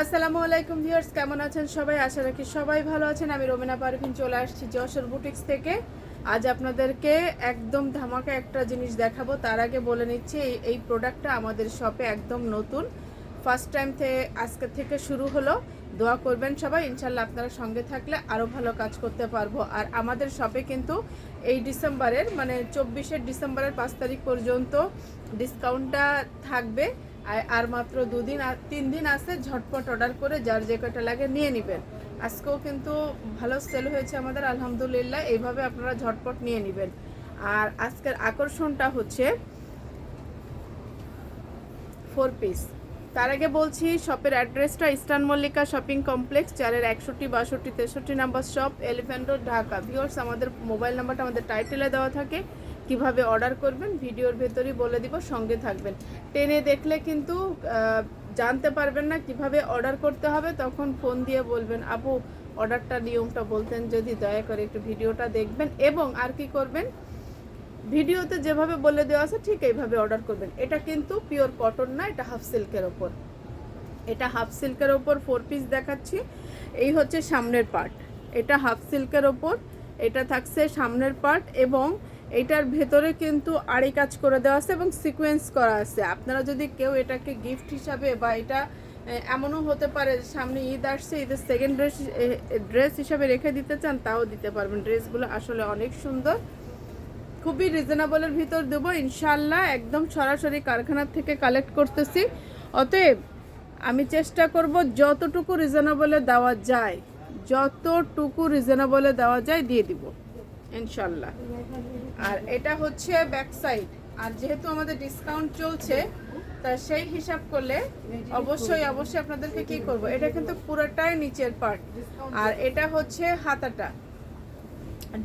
আসসালামু আলাইকুম ভিউয়ার্স, কেমন আছেন সবাই? আশা রাখি সবাই ভালো আছেন। আমি রবিনা পারভিন চলে আসছি যশোর বুটিক্স থেকে। আজ আপনাদেরকে একদম ধামাকা একটা জিনিস দেখাবো। তার আগে বলে নিচ্ছি, এই- এই প্রোডাক্টটা আমাদের শপে একদম নতুন। ফার্স্ট টাইম থেকে আজকে থেকে শুরু হলো। দোয়া করবেন সবাই ইনশাল্লাহ আপনারা সঙ্গে থাকলে আরও ভালো কাজ করতে পারব। আর আমাদের শপে কিন্তু এই ডিসেম্বরের মানে চব্বিশে ডিসেম্বরের পাঁচ তারিখ পর্যন্ত ডিসকাউন্টটা থাকবে। আর- আর মাত্র দুদিন তিন দিন আছে, ঝটপট অর্ডার করে যার যে কটা লাগে নিয়ে নেবেন। আজকেও কিন্তু ভালো সেল হয়েছে আমাদের, আলহামদুলিল্লাহ, এইভাবে আপনারা ঝটপট নিয়ে নেবেন। আর আজকের আকর্ষণটা হচ্ছে ফোর পিস তার আগে বলছি শপের অ্যাড্রেসটা ইস্টার্ন মল্লিকা শপিং কমপ্লেক্স চারের একষট্টি, বাষট্টি, তেষট্টি number shop elephant road Dhaka. Viewers আমাদের মোবাইল নাম্বারটা আমাদের টাইটেলে দেওয়া থাকে। কীভাবে অর্ডার করবেন, ভিডিওর ভেতরই বলে দিব, সঙ্গে থাকবেন। টেনে দেখলে কিন্তু জানতে পারবেন না কীভাবে অর্ডার করতে হবে, তখন ফোন দিয়ে বলবেন, আপু, অর্ডারটা, নিয়মটা বলতেন, যদি দয়া করে একটু ভিডিওটা দেখবেন। এবং আর কি করবেন, ভিডিওতে যেভাবে বলে দেওয়া আছে, ঠিক এইভাবে অর্ডার করবেন। এটা কিন্তু পিওর কটন না, এটা হাফ সিল্কের ওপর। এটা হাফ সিল্কের ওপর ফোর পিস দেখাচ্ছি। এই হচ্ছে সামনের পার্ট। এটা হাফ সিল্কের ওপর, এটা থাকছে সামনের পার্ট এবং এটার ভেতরে কিন্তু আড়ি কাজ করে দেওয়া আছে এবং সিকোয়েন্স করা আছে। আপনারা যদি কেউ এটাকে গিফট হিসাবে বা এটা এমনও হতে পারে সামনে ঈদ আসছে, ঈদের সেকেন্ড ড্রেস ড্রেস হিসাবে রেখে দিতে চান, তাও দিতে পারবেন। ড্রেসগুলো আসলে অনেক সুন্দর। খুবই রিজনেবলের ভিতর দেবো। ইনশাল্লাহ একদম সরাসরি কারখানার থেকে কালেক্ট করতেছি। অতএব আমি চেষ্টা করব যতটুকু রিজনেবলে দেওয়া যায়, যতটুকু রিজনেবলে দেওয়া যায় দিয়ে দিব। ইনশাল্লাহ। আর এটা হচ্ছে ব্যাক সাইড আর যেহেতু আমাদের ডিসকাউন্ট চলছে, তা সেই হিসাব করলে অবশ্যই অবশ্যই আপনাদেরকে কি করব? এটা কিন্তু পুরোটাই নিচের পার্ট আর এটা হচ্ছে হাতাটা।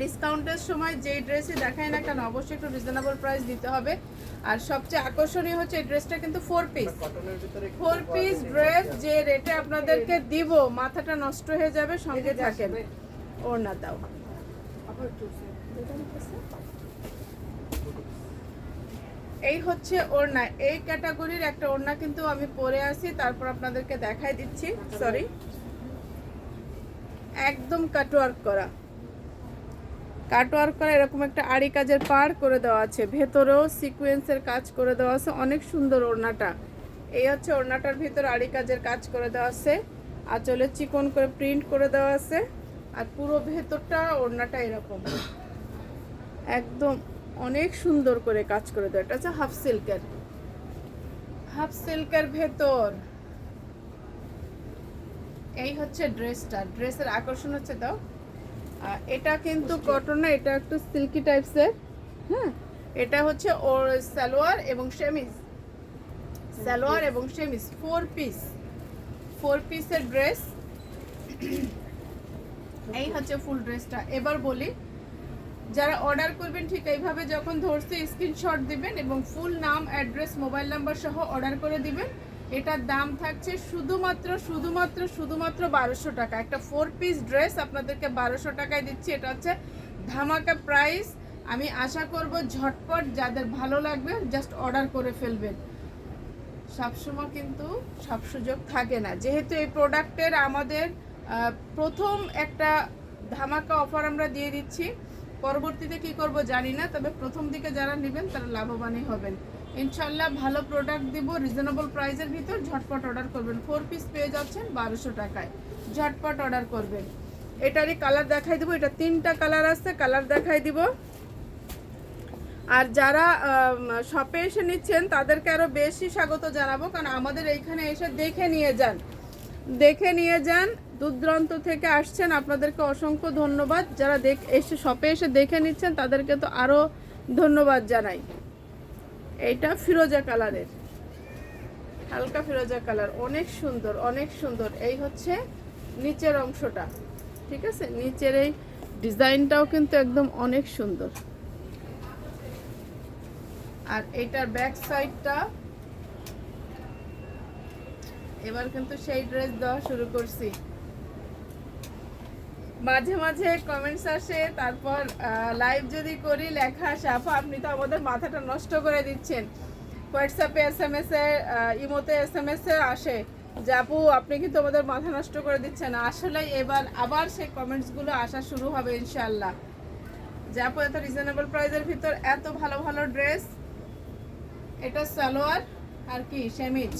ডিসকাউন্টের সময় যেই ড্রেসই দেখায় না কেন, অবশ্যই একটু রিজনেবল প্রাইস দিতে হবে। আর সবচেয়ে আকর্ষণীয় হচ্ছে এই ড্রেসটা কিন্তু four piece four piece dress যে রেটে আপনাদেরকে দিব, মাথাটা নষ্ট হয়ে যাবে, সঙ্গে থাকেন। ওড়না দাও। এই হচ্ছে ওড়না। এই ক্যাটাগরির একটা ওড়না কিন্তু আমি পরে আসি, তারপর আপনাদেরকে দেখাই দিচ্ছি। সরি একদম কাটওয়ার্ক করা। কাটওয়ার্ক করা, এরকম একটা আড়ি কাজের পার করে দেওয়া আছে। ভেতরেও সিকোয়েন্সের কাজ করে দেওয়া আছে। অনেক সুন্দর ওড়নাটা। এই হচ্ছে ওড়নাটার ভিতর আড়ি কাজের কাজ করে দেওয়া আছে। আঁচলে চিকন করে প্রিন্ট করে দেওয়া আছে। আর পুরো ভেতরটা ওড়নাটা এরকম। একদম অনেক সুন্দর করে কাজ করে দেওয়া এটা হচ্ছে হাফ সিল্কের হাফ সিল্কের ভেতর। এই হচ্ছে ড্রেসটা ড্রেসের আকর্ষণ হচ্ছে দাও আহ, এটা কিন্তু কটন না এটা একটু সিল্কি টাইপসের হ্যাঁ? এটা হচ্ছে ওর সালোয়ার এবং শেমিজ সালোয়ার এবং শেমিজ ফোর পিস ফোর পিসের ড্রেস এই হচ্ছে ফুল ড্রেসটা এবার বলি, যারা অর্ডার করবেন, ঠিক এইভাবে যখন ধরছে স্ক্রিনশট দিবেন এবং ফুল নাম অ্যাড্রেস মোবাইল নাম্বার সহ অর্ডার করে দিবেন। এটার দাম থাকছে শুধুমাত্র শুধুমাত্র শুধুমাত্র বারোশো টাকা। একটা ফোর পিস ড্রেস আপনাদেরকে বারোশো টাকায় দিচ্ছি। এটা হচ্ছে ধামাকা প্রাইস আমি আশা করব ঝটপট যাদের ভালো লাগবে জাস্ট অর্ডার করে ফেলবেন। সবসময় কিন্তু সব সুযোগ থাকে না। যেহেতু এই প্রোডাক্টের আমাদের প্রথম একটা ধামাকা অফার আমরা দিয়ে দিচ্ছি। পরবর্তীতে কি করব জানি না, তবে প্রথম দিকে যারা নেবেন তারা লাভবানই হবেন। ইনশাল্লাহ ভালো প্রোডাক্ট দিব রিজনেবল প্রাইসের ভিতর ঝটপট অর্ডার করবেন। ফোর পিস পেয়ে যাচ্ছেন বারোশো টাকায়। ঝটপট অর্ডার করবেন। এটারই কালার দেখাই দিব, এটা তিনটা কালার আছে কালার দেখাই দিব। আর যারা শপে এসে নিচ্ছেন, তাদেরকে আরও বেশি স্বাগত জানাব, কারণ আমাদের এইখানে এসে দেখে নিয়ে যান। দেখে নিয়ে যান। দূর দূরান্ত থেকে আসছেন। আপনাদেরকে অসংখ্য ধন্যবাদ। যারা দেখ, এসে, শপে এসে দেখে নিচ্ছেন, তাদেরকে তো আরও ধন্যবাদ জানাই। এইটা ফিরোজা কালারের। হালকা ফিরোজা কালার। অনেক সুন্দর অনেক সুন্দর। এই হচ্ছে নিচের অংশটা। ঠিক আছে? নিচের এই ডিজাইনটাও কিন্তু একদম অনেক সুন্দর। আর এটার ব্যাক সাইডটা এবার কিন্তু সেই ড্রেস দেওয়া শুরু করছি। মাঝে মাঝে কমেন্টস আসে, তারপর লাইভ যদি করি, লেখা আসে আপা আপনি তো আমাদের মাথাটা নষ্ট করে দিচ্ছেন। হোয়াটসঅ্যাপে এস এম এস এ ইমোতে এস এম এস এ আসে যে, আপু, আপনি কিন্তু আমাদের মাথা নষ্ট করে দিচ্ছেন। আসলে এবার আবার সেই কমেন্টসগুলো আসা শুরু হবে ইনশাল্লাহ যে, আপু, এত রিজনেবল প্রাইসের ভিতর এত ভালো ভালো ড্রেস এটা সালোয়ার আর কি, সেমিজ।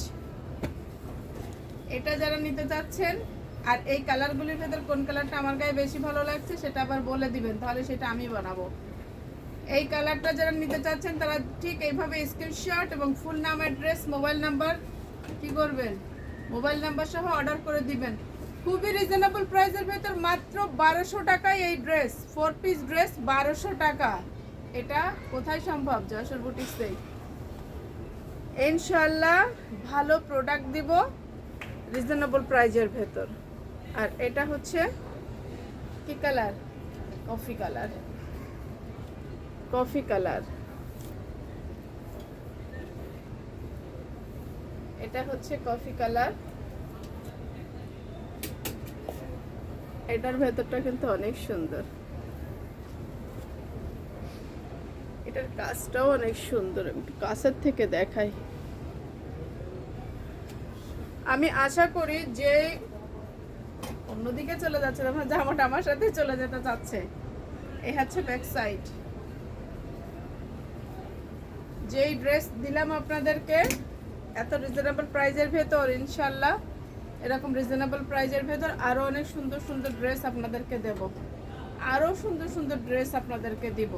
এটা যারা নিতে চাচ্ছেন, আর এই কালারগুলির ভেতর কোন কালারটা আমার গায়ে বেশি ভালো লাগছে সেটা আবার বলে দিবেন, তাহলে সেটা আমি বানাবো। এই কালারটা যারা নিতে চাচ্ছেন, তারা ঠিক এইভাবে স্ক্রিনশট এবং ফুল নাম অ্যাড্রেস মোবাইল নাম্বার কি করবেন? মোবাইল নাম্বার সহ অর্ডার করে দিবেন। খুবই রিজনেবল প্রাইসের ভেতর মাত্র বারোশো টাকায় এই ড্রেস ফোর পিস ড্রেস বারোশো টাকা। এটা কোথায় সম্ভব? যশোর বুটিক্সে ইনশাল্লাহ ভালো প্রোডাক্ট দিব। রিজনেবল প্রাইজের ভেতর। আর এটা হচ্ছে কি colour coffee colour coffee colour এটা হচ্ছে কফি কালার এটার ভেতরটা কিন্তু অনেক সুন্দর। এটার কাজটাও অনেক সুন্দর। কাছের থেকে দেখাই। আমি আশা করি যে অন্যদিকে চলে যাচ্ছে আমার জামাটা আমার সাথে চলে যেতে চাচ্ছে। এ হচ্ছে ব্যাক সাইড যেই ড্রেস দিলাম আপনাদেরকে, এত রিজনেবল প্রাইজের ভেতর, ইনশাল্লাহ। এরকম রিজনেবল প্রাইজের ভেতর আরও অনেক সুন্দর সুন্দর ড্রেস আপনাদেরকে দেব। আরও সুন্দর সুন্দর ড্রেস আপনাদেরকে দিব।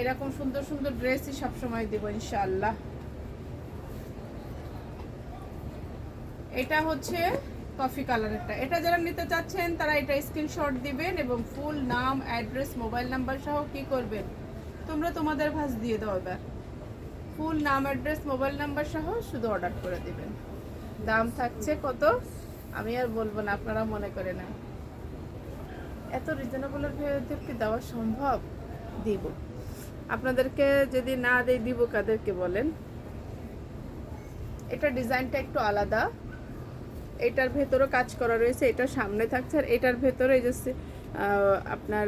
এরকম সুন্দর সুন্দর ড্রেসই সবসময় দেবো, ইনশাল্লাহ। এটা হচ্ছে কফি কালারেরটা এটা যারা নিতে চাচ্ছেন, তারা এটা স্ক্রিনশট দিবেন এবং ফুল নাম অ্যাড্রেস মোবাইল নাম্বার সহ কি করবেন, তোমরা তোমাদের ভাস দিয়ে দাও এবার। ফুল নাম অ্যাড্রেস মোবাইল নাম্বার সহ শুধু অর্ডার করে দিবেন। দাম থাকছে কত? আমি আর বলব না, আপনারা মনে করে নেন এত রিজনেবলের ভেতর কি দেওয়া সম্ভব? দিব। আপনাদেরকে যদি না দেই, দিব কাদেরকে বলেন? এটা ডিজাইনটা একটু আলাদা। এটার ভেতরও কাজ করা রয়েছে, এটা সামনে থাকছে, আর এটার ভেতরে এই যে আপনার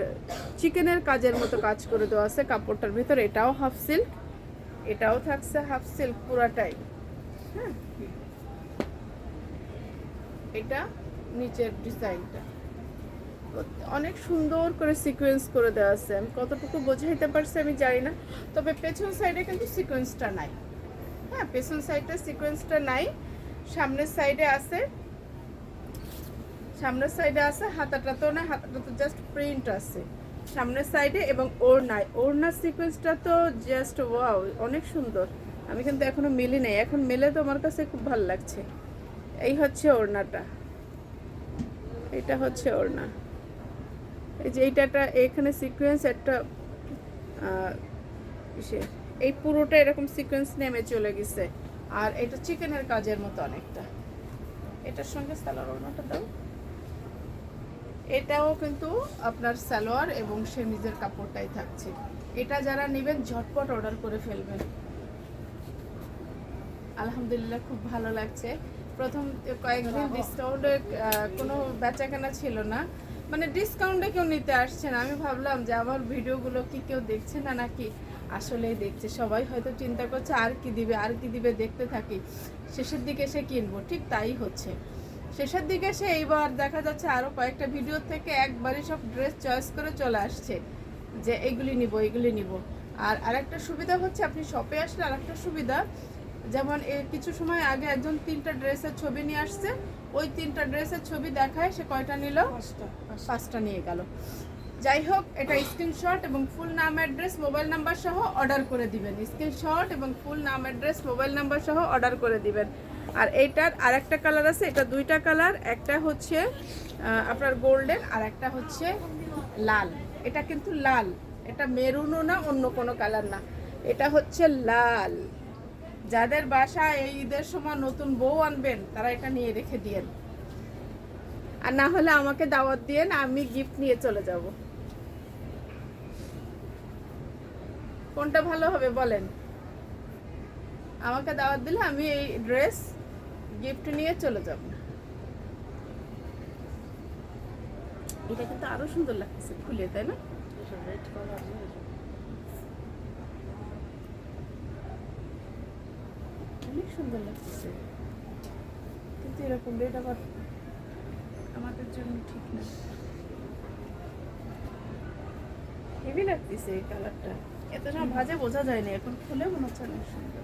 চিকেনের কাজের মতো কাজ করে দেওয়া আছে, কাপড়টার ভেতরে, এটাও হাফ সিল্ক এটাও থাকছে হাফ সিল্ক পুরাটাই হ্যাঁ? এটা নিচের ডিজাইনটা অনেক সুন্দর করে সিকোয়েন্স করে দেওয়া আছে, আমি কতটুকু বোঝাইতে পারছি আমি জানি না, তবে পেছন সাইডে কিন্তু সিকোয়েন্সটা নাই। হ্যাঁ পেছন সাইডে সিকোয়েন্সটা নাই সামনের সাইডে আছে। সামনের সাইডে আছে হাতাটা তো না হাতাটা তো জাস্ট প্রিন্ট আছে। সামনের সাইডে এবং ওড়নায় ওড়নার সিকোয়েন্সটা তো জাস্ট ওয়াও অনেক সুন্দর। আমি কিন্তু এখনও মিলি নাই। এখন মেলে তো আমার কাছে খুব ভালো লাগছে। এই হচ্ছে ওড়নাটা। এটা হচ্ছে ওড়না। এই যে এইটাটা এখানে সিকোয়েন্স একটা এই পুরোটা এরকম সিকোয়েন্স নেমে চলে গেছে। আর এটা চিকেনের কাজের মতো অনেকটা। এটার সঙ্গে সালোয়ার ওড়নাটা দাও। এটাও কিন্তু আপনার সালোয়ার এবং সেমিজের কাপড়টাই থাকছে। এটা যারা নেবেন, ঝটপট অর্ডার করে ফেলবেন। আলহামদুলিল্লাহ, খুব ভালো লাগছে। প্রথম কয়েকদিন ডিসকাউন্টে কোনো বেচাকেনা ছিল না। মানে ডিসকাউন্টে কেউ নিতে আসছে না। আমি ভাবলাম যে আমার ভিডিওগুলো কি কেউ দেখছে না নাকি? আসলেই দেখছে সবাই হয়তো চিন্তা করছে আর কি দিবে আর কি দিবে দেখতে থাকি। শেষের দিকে সে কিনবো ঠিক তাই হচ্ছে। শেষের দিকে সে এইবার দেখা যাচ্ছে আরও কয়েকটা ভিডিও থেকে একবারই সব ড্রেস চয়েস করে চলে আসছে যে এগুলি নিব এগুলি নিব। আর আরেকটা সুবিধা হচ্ছে আপনি শপে আসলে আরেকটা সুবিধা যেমন এ কিছু সময় আগে একজন তিনটা ড্রেসের ছবি নিয়ে আসছে ওই তিনটা ড্রেসের ছবি দেখায় সে কয়টা নিল? পাঁচটা নিয়ে গেল। যাই হোক এটা স্ক্রিনশট এবং ফুল নাম অ্যাড্রেস মোবাইল নাম্বার সহ অর্ডার করে দিবেন। স্ক্রিনশট এবং ফুল নাম অ্যাড্রেস মোবাইল নাম্বার সহ অর্ডার করে দিবেন। আর এইটার আর একটা কালার আছে, এটা দুইটা কালার একটা হচ্ছে আপনার গোল্ডেন আর একটা হচ্ছে লাল। এটা কিন্তু লাল, এটা মেরুনও না, অন্য কোনো কালার না। এটা হচ্ছে লাল। যাদের বাসা এই ঈদের সময় নতুন বউ আনবেন, তারা এটা নিয়ে রেখে দিয়েন। আর না হলে আমাকে দাওয়াত দিয়েন, আমি গিফট নিয়ে চলে যাব। কোনটা ভালো হবে বলেন? আমাকে দাওয়াত দিলে আমি এই ড্রেস গিফট নিয়ে চলে যাব। এটা কিন্তু আরও সুন্দর লাগতেছে খুলে তাই না? অনেক সুন্দর লাগতেছে। কিন্তু এরকম রেড আবার আমাদের জন্য ঠিক না। হেভি লাগতেছে এই কালারটা এত সময় ভাজে বোঝা যায়নি, এখন খুলে মনে হচ্ছে অনেক সুন্দর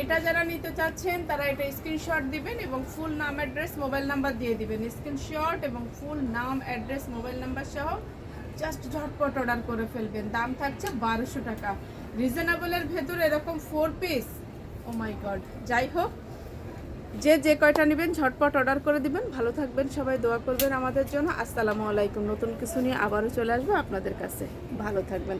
এটা যারা নিতে চাচ্ছেন, তারা এটা স্ক্রিনশট দিবেন এবং ফুল নাম অ্যাড্রেস মোবাইল নাম্বার দিয়ে দিবেন। স্ক্রিনশট এবং ফুল নাম অ্যাড্রেস মোবাইল নাম্বার সহ জাস্ট ঝটপট অর্ডার করে ফেলবেন। দাম থাকছে বারোশো টাকা। রিজনেবলের ভেতর এরকম four piece oh my god যাই হোক, যে যে কয়টা নেবেন ঝটপট অর্ডার করে দিবেন। ভালো থাকবেন সবাই, দোয়া করবেন আমাদের জন্য। আসসালামু আলাইকুম। নতুন কিছু নিয়ে আবারও চলে আসব আপনাদের কাছে। ভালো থাকবেন।